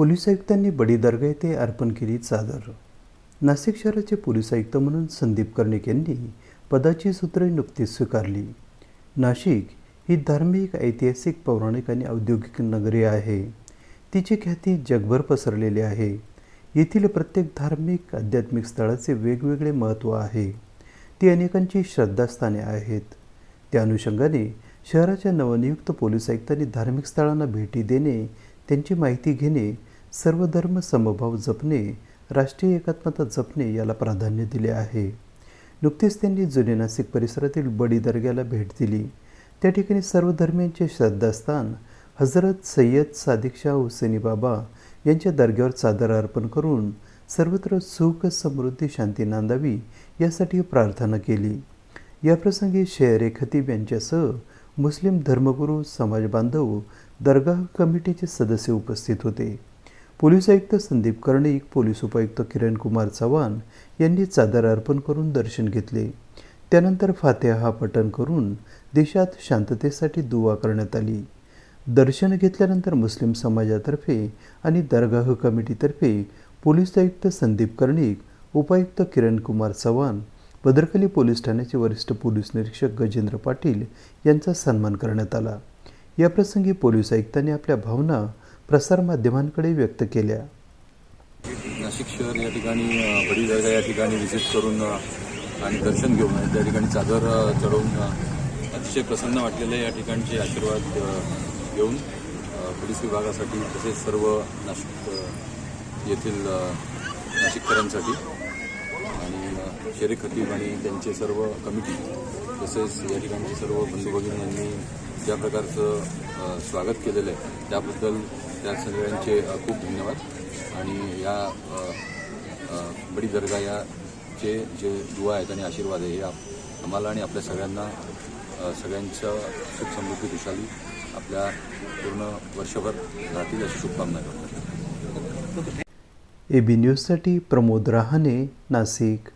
Police आयुक्तांनी बडी दर्गा येथे अर्पण केली चादर. नाशिक शहराचे पोलीस आयुक्त म्हणून संदीप कर्णिक यांनी पदाची सूत्रे नुकतीच स्वीकारली. नाशिक ही धार्मिक ऐतिहासिक पौराणिक आणि औद्योगिक नगरी आहे. तिची ख्याती जगभर पसरलेली आहे. येथील प्रत्येक धार्मिक आध्यात्मिक स्थळाचे वेगवेगळे महत्त्व आहे. ती अनेकांची श्रद्धास्थाने आहेत. त्या अनुषंगाने शहराच्या नवनियुक्त पोलीस आयुक्तांनी धार्मिक स्थळांना भेटी देणे त्यांची माहिती घेणे सर्वधर्म समभाव जपणे राष्ट्रीय एकात्मता जपणे याला प्राधान्य दिले आहे. नुकतेच त्यांनी जुने नाशिक परिसरातील बडी दर्ग्याला भेट दिली. त्या ठिकाणी सर्व धर्मियांचे श्रद्धास्थान हजरत सय्यद सादिक शाह हुसेनी बाबा यांच्या दर्ग्यावर चादर अर्पण करून सर्वत्र सुख समृद्धी शांती नांदावी यासाठी प्रार्थना केली. याप्रसंगी शेअर ए खतीब यांच्यासह मुस्लिम धर्मगुरू समाज बांधव कमिटीचे सदस्य उपस्थित होते. पोलीस आयुक्त संदीप कर्णिक पोलीस उपायुक्त किरण कुमार चव्हाण यांनी चादर अर्पण करून दर्शन घेतले. त्यानंतर फातेहा पठण करून देशात शांततेसाठी दुवा करण्यात आली. दर्शन घेतल्यानंतर मुस्लिम समाजातर्फे आणि दरगाह कमिटीतर्फे पोलीस आयुक्त संदीप कर्णिक उपायुक्त किरण कुमार चव्हाण भद्रकली पोलीस ठाण्याचे वरिष्ठ पोलीस निरीक्षक गजेंद्र पाटील यांचा सन्मान करण्यात आला. याप्रसंगी पोलीस आयुक्तांनी आपल्या भावना प्रसारमाध्यमांकडे व्यक्त केल्या. नाशिक शहर या ठिकाणी बडी दर्गा या ठिकाणी व्हिजिट करून आणि दर्शन घेऊन आणि त्या ठिकाणी चादर चढवून अतिशय प्रसन्न वाटलेले या ठिकाणचे आशीर्वाद घेऊन पोलीस विभागासाठी तसेच सर्व नाशिक येथील नाशिककरांसाठी आणि अ, शेरे खतीब आणि त्यांचे सर्व कमिटी तसेच या ठिकाणचे सर्व बंधू भगिनी यांनी ज्या प्रकारचं स्वागत केलेलं आहे. त्याबद्दल त्या सगळ्यांचे खूप धन्यवाद. आणि या बडी दर्गा याचे जे दुवा आहेत आणि आशीर्वाद आहे हे आप- आम्हाला आणि आपल्या सगळ्यांना सगळ्यांचं सगळ्यांच्या सुख समृद्धी खुशाली आपल्या पूर्ण वर्षभर राहतील अशी शुभकामना करतो. ए बी न्यूजसाठी प्रमोद रहाणे नाशिक.